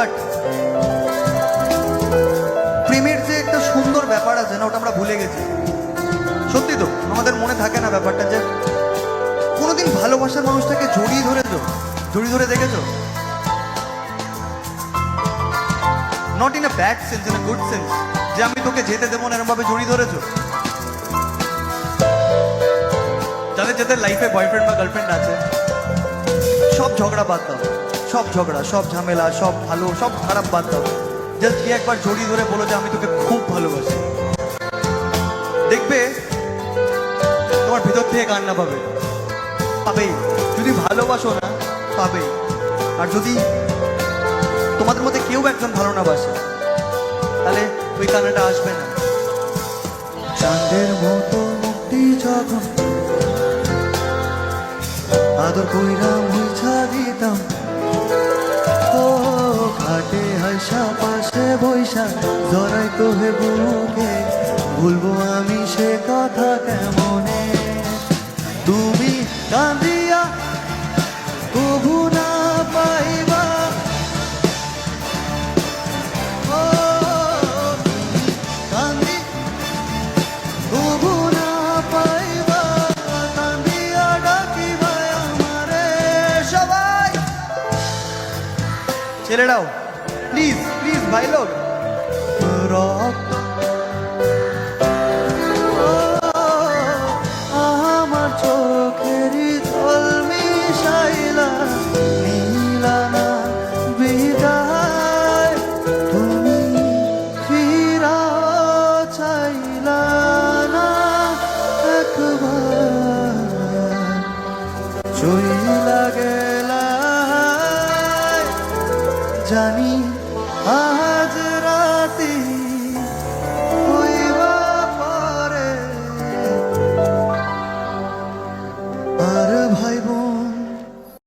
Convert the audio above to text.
But প্রেমের যে একটা সুন্দর ব্যাপার আছে না, ওটা আমরা ভুলে গেছি। সত্যি তো, আমাদের মনে থাকে না ব্যাপারটা যে কোনোদিন ভালোবাসার মানুষটাকে জড়িয়ে ধরেছ? জড়িয়ে ধরে দেখেছ? Not in a bad sense in good sense যে আমি তোকে যেতে দেবো না, এরমভাবে জড়িয়ে ধরেছো? যাদের যাদের লাইফে বয়ফ্রেন্ড বা গার্লফ্রেন্ড আছে, সব ঝগড়া বাদ দাও। সব ঝগড়া, সব ঝামেলা, সব ভালো, সব খারাপ বাদ দাও। জাস্ট গিয়ে একবার জড়িয়ে ধরে বলো যে আমি তোকে খুব ভালোবাসি। দেখবে, তোমার ভিতর থেকে কান্না পাবে। পাবেই। যদি ভালোবাসো না, পাবেই। আর যদি তোমাদের মধ্যে কেউ একজন ভালো না বাসে, তাহলে ওই কান্নাটা আসবে না। চাঁদের মতো মুক্তি যখন আদর কইরা মুছা দিতাম। পাশে বৈশা জড়াই তো হে বুকে। ভুলবো আমি সে কথা কেমনে? তুমি কান্দিয়া কবু না পাইবা। ও, কান্দি, কবু না পাইবা। কান্দিয়া ডাকিবা আমারে সবাই। ছেলেরাও প্লিজ প্লিজ ভাই লোক? রক্ত। আমার চোখেরই জল মিশাইলা নীলানা বিদায়। তুমি ফিরাও চাইলা না একবার। চইলা গেলা জানি আজ রাতে